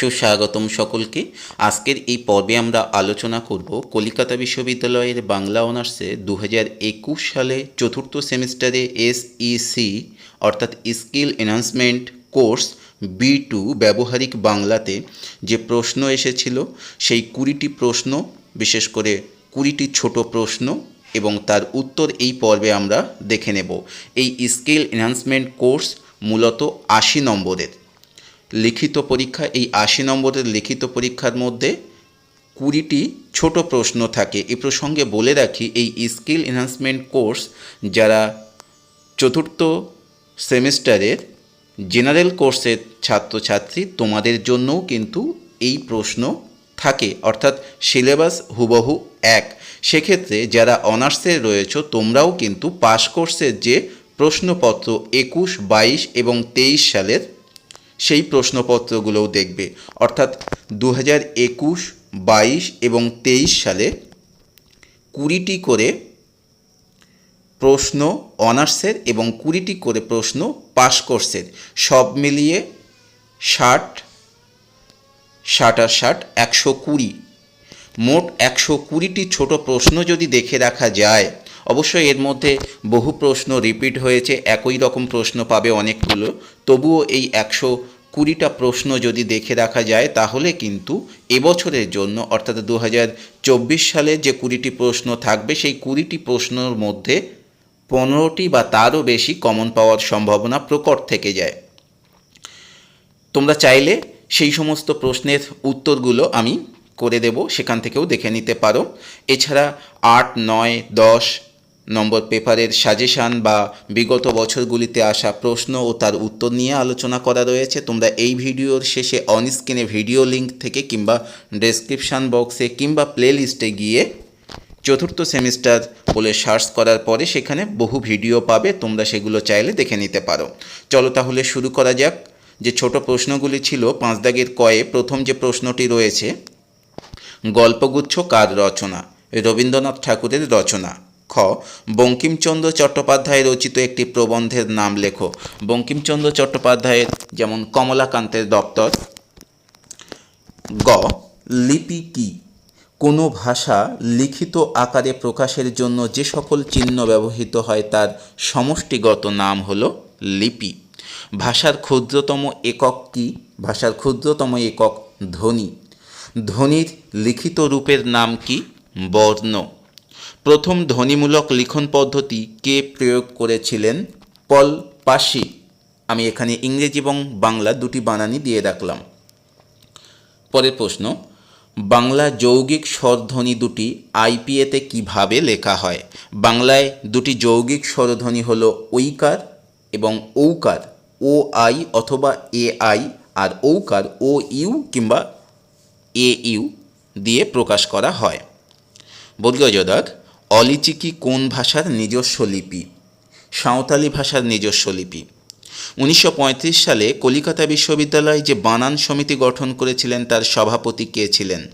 সুস্বাগতম সকলকে। আজকের এই পর্বে আমরা আলোচনা করব কলিকাতা বিশ্ববিদ্যালয়ের বাংলা অনার্সে দু একুশ সালে চতুর্থ সেমিস্টারে এসইসি অর্থাৎ skill enhancement course B two ব্যবহারিক বাংলাতে যে প্রশ্ন এসেছিল, সেই কুড়িটি প্রশ্ন, বিশেষ করে কুড়িটি ছোট প্রশ্ন এবং তার উত্তর এই পর্বে আমরা দেখে নেব। এই স্কিল এনহান্সমেন্ট কোর্স মূলত আশি নম্বরের। লিখিত পরীক্ষা, এই আশি নম্বরের লিখিত পরীক্ষার মধ্যে কুড়িটি ছোট প্রশ্ন থাকে। এ প্রসঙ্গে বলে রাখি, এই স্কিল এনহান্সমেন্ট কোর্স যারা চতুর্থ সেমিস্টারের জেনারেল কোর্সের ছাত্রছাত্রী, তোমাদের জন্যও কিন্তু এই প্রশ্ন থাকে। অর্থাৎ সিলেবাস হুবহু এক। সেক্ষেত্রে যারা অনার্সে রয়েছে, তোমরাও কিন্তু পাস কোর্সের যে প্রশ্নপত্র একুশ, বাইশ এবং তেইশ সালের সেই প্রশ্নপত্রগুলোও দেখবে। অর্থাৎ দু হাজার একুশ, বাইশ এবং তেইশ সালে কুড়িটি করে প্রশ্ন অনার্সের এবং কুড়িটি করে প্রশ্ন পাস কোর্সের। সব মিলিয়ে ষাট ষাট আর ষাট একশো কুড়ি। মোট একশো কুড়িটি ছোট প্রশ্ন যদি দেখে রাখা যায় অবশ্যই এর মধ্যে বহু প্রশ্ন রিপিট হয়েছে, একই রকম প্রশ্ন পাবে অনেকগুলো। তবুও এই একশো কুড়িটা প্রশ্ন যদি দেখে রাখা যায়, তাহলে কিন্তু এবছরের জন্য, অর্থাৎ দু চব্বিশ সালে যে কুড়িটি প্রশ্ন থাকবে, সেই কুড়িটি প্রশ্নর মধ্যে পনেরোটি বা তারও বেশি কমন পাওয়ার সম্ভাবনা প্রকট থেকে যায়। তোমরা চাইলে সেই সমস্ত প্রশ্নের উত্তরগুলো আমি করে দেব, সেখান থেকেও দেখে নিতে পারো। এছাড়া আট, নয়, দশ নম্বর পেপারের সাজেশান বা বিগত বছরগুলিতে আসা প্রশ্ন ও তার উত্তর নিয়ে আলোচনা করা রয়েছে। তোমরা এই ভিডিওর শেষে অন স্ক্রিনে ভিডিও লিঙ্ক থেকে কিংবা ডেসক্রিপশান বক্সে কিংবা প্লে লিস্টে গিয়ে চতুর্থ সেমিস্টার বলে সার্চ করার পরে সেখানে বহু ভিডিও পাবে। তোমরা সেগুলো চাইলে দেখে নিতে পারো। চলো তাহলে শুরু করা যাক। যে ছোট প্রশ্নগুলি ছিল, পাঁচ দাগের কয়ে প্রথম যে প্রশ্নটি রয়েছে, গল্পগুচ্ছ কার রচনা? রবীন্দ্রনাথ ঠাকুরের রচনা। খ, বঙ্কিমচন্দ্র চট্টোপাধ্যায় রচিত একটি প্রবন্ধের নাম লেখো। বঙ্কিমচন্দ্র চট্টোপাধ্যায়ের যেমন কমলাকান্তের দপ্তর। গ, লিপি কি? কোনো ভাষা লিখিত আকারে প্রকাশের জন্য যে সকল চিহ্ন ব্যবহৃত হয় তার সমষ্টিগত নাম হলো লিপি। ভাষার ক্ষুদ্রতম একক কি? ভাষার ক্ষুদ্রতম একক ধ্বনি। ধ্বনির লিখিত রূপের নাম কি? বর্ণ। প্রথম ধ্বনিমূলক লিখন পদ্ধতি কে প্রয়োগ করেছিলেন? পল পাশি। আমি এখানে ইংরেজি এবং বাংলা দুটি বানানি দিয়ে রাখলাম। পরের প্রশ্ন, বাংলা যৌগিক স্বরধ্বনি দুটি আইপিএতে কীভাবে লেখা হয়? বাংলায় দুটি যৌগিক স্বরধ্বনি হলো ঐকার এবং ঔকার ও আই অথবা A I R ঔকার O you কিংবা এ ইউ দিয়ে প্রকাশ করা হয়। বদগজদাক অলিচিকি কোন ভাষার নিজস্ব লিপি? সাঁওতালি ভাষার নিজস্ব লিপি। উনিশশো পঁয়ত্রিশ সালে কলিকাতা বিশ্ববিদ্যালয় যে বানান সমিতি গঠন করেছিলেন, তার সভাপতি কে ছিলেন?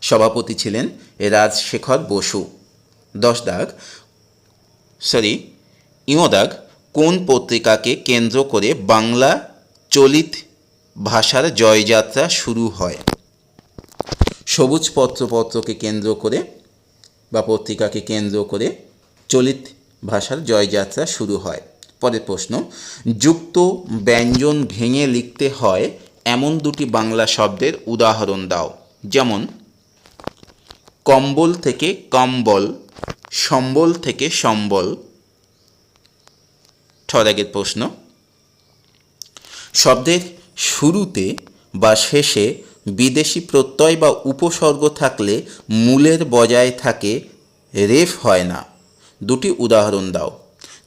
সভাপতি ছিলেন রাজশেখর বসু। দশ দাগ সরি দাগ, কোন পত্রিকাকে কেন্দ্র করে বাংলা চলিত ভাষার জয়যাত্রা শুরু হয়? সবুজ পত্রপত্রকে কেন্দ্র করে বা পত্রিকাকে কেন্দ্র করে চলিত ভাষার জয়যাত্রা শুরু হয়। পরের প্রশ্ন, যুক্ত ব্যঞ্জন ভেঙে লিখতে হয় এমন দুটি বাংলা শব্দের উদাহরণ দাও। যেমন, কম্বল থেকে কম্বল, সম্বল থেকে সম্বল। ঠরাগের প্রশ্ন, শব্দের শুরুতে বা শেষে বিদেশি প্রত্যয় বা উপসর্গ থাকলে মূলের বজায় থাকে, রেফ হয় না। দুটি উদাহরণ দাও।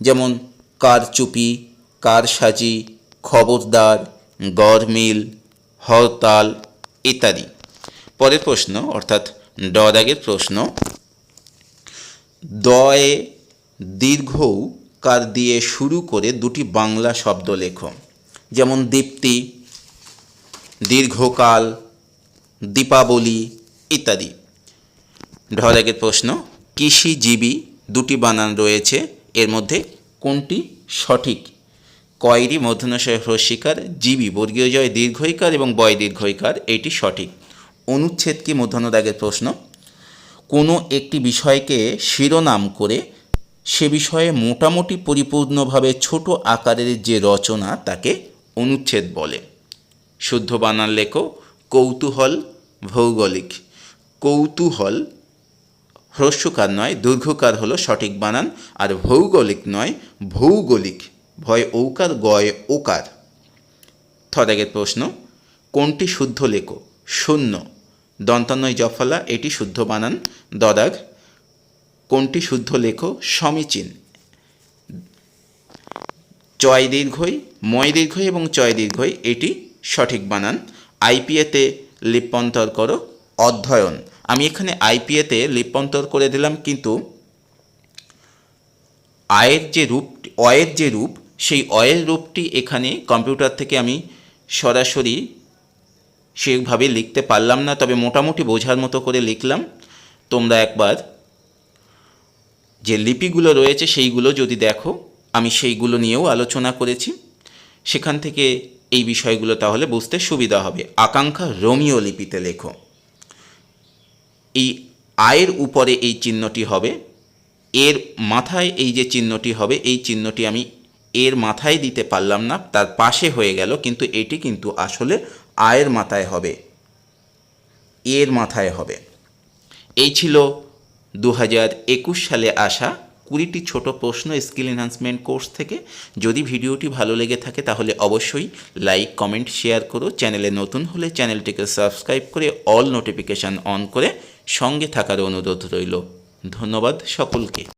যেমন, কারচুপি, কারসাজি, খবরদার গরমিল হরতাল ইত্যাদি। পরের প্রশ্ন, অর্থাৎ ড প্রশ্ন, দয়ে দীর্ঘৌ কার দিয়ে শুরু করে দুটি বাংলা শব্দ লেখো। যেমন দীপ্তি, দীর্ঘকাল দীপাবলি ইত্যাদি। ঢলেগের প্রশ্ন, কৃষিজীবী দুটি বানান রয়েছে, এর মধ্যে কোনটি সঠিক? কয়রি মধ্যনশয় হ্রস্বীকার জীবী বর্গীয় জয় দীর্ঘইকার এবং বয় দীর্ঘইকার, এটি সঠিক। অনুচ্ছেদ কি মধ্যাহ্ন দাগের প্রশ্ন, কোনো একটি বিষয়কে শিরোনাম করে সে বিষয়ে মোটামুটি পরিপূর্ণভাবে ছোট আকারের যে রচনা তাকে অনুচ্ছেদ বলে। শুদ্ধ বানান লেখো, কৌতূহল ভৌগোলিক কৌতূহল হ্রস্বকার নয়, দীর্ঘকার হলো সঠিক বানান, আর ভৌগোলিক নয়, ভৌগোলিক ভয় ঔকার, গয় ওকার। থদাগের প্রশ্ন, কোনটি শুদ্ধ লেখো? শূন্য। দন্তান্নয় জফলা, এটি শুদ্ধ বানান। দদাগ কোনটি শুদ্ধ লেখো? সমীচীন। চয় দীর্ঘই, ময় দীর্ঘই এবং চয় দীর্ঘই, এটি সঠিক বানান। আইপিএতে লিপ্যন্তর করো। অধ্যয়ন। আমি এখানে আইপিএতে লিপ্যন্তর করে দিলাম, কিন্তু আয়ের যে রূপ, অয়ের যে রূপ, সেই অয়ের রূপটি এখানে কম্পিউটার থেকে আমি সরাসরি সেভাবে লিখতে পারলাম না, তবে মোটামুটি বোঝার মতো করে লিখলাম। তোমরা একবার যে লিপিগুলো রয়েছে সেইগুলো যদি দেখো, আমি সেইগুলো নিয়েও আলোচনা করেছি। সেখান থেকে এই বিষয়গুলো তাহলে বুঝতে সুবিধা হবে। আকাঙ্ক্ষা রোমিও লিপিতে লেখো। এই আয়ের উপরে এই চিহ্নটি হবে, এর মাথায় এই যে চিহ্নটি হবে, এই চিহ্নটি আমি এর মাথায় দিতে পারলাম না, তার পাশে হয়ে গেল, কিন্তু এটি কিন্তু আসলে আয়ের মাথায় হবে, এর মাথায় হবে। এই ছিল দু হাজার একুশ সালে আসা কুড়িটি ছোট প্রশ্ন স্কিল এনহান্সমেন্ট কোর্স থেকে যদি ভিডিওটি ভালো লেগে থাকে তাহলে অবশ্যই লাইক, কমেন্ট, শেয়ার করো। চ্যানেলে নতুন হলে চ্যানেলটিকে সাবস্ক্রাইব করে অল নোটিফিকেশান অন করে সঙ্গে থাকার অনুরোধ রইল। ধন্যবাদ সকলকে।